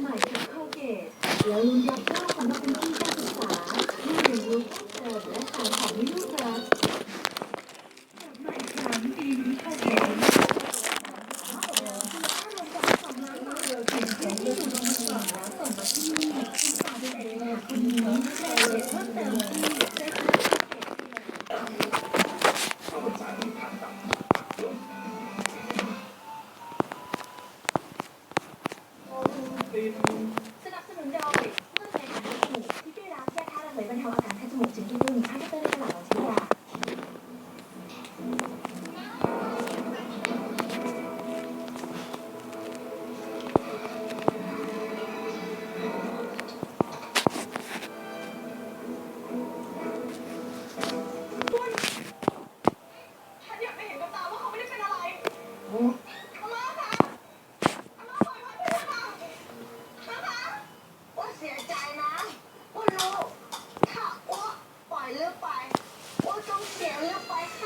卖，就靠这两两。 ติน สนับสนุนโดยเครื่องในอาหารจมูกที่ด้รับยาฆ่าระเหยบรรเทาอาการคัดจมูกจากญี่ปุ่น ใจนะว่าลูกถ้าว่าปล่อยเลือดไปว่าต้องเสียเลือดไปค่ะ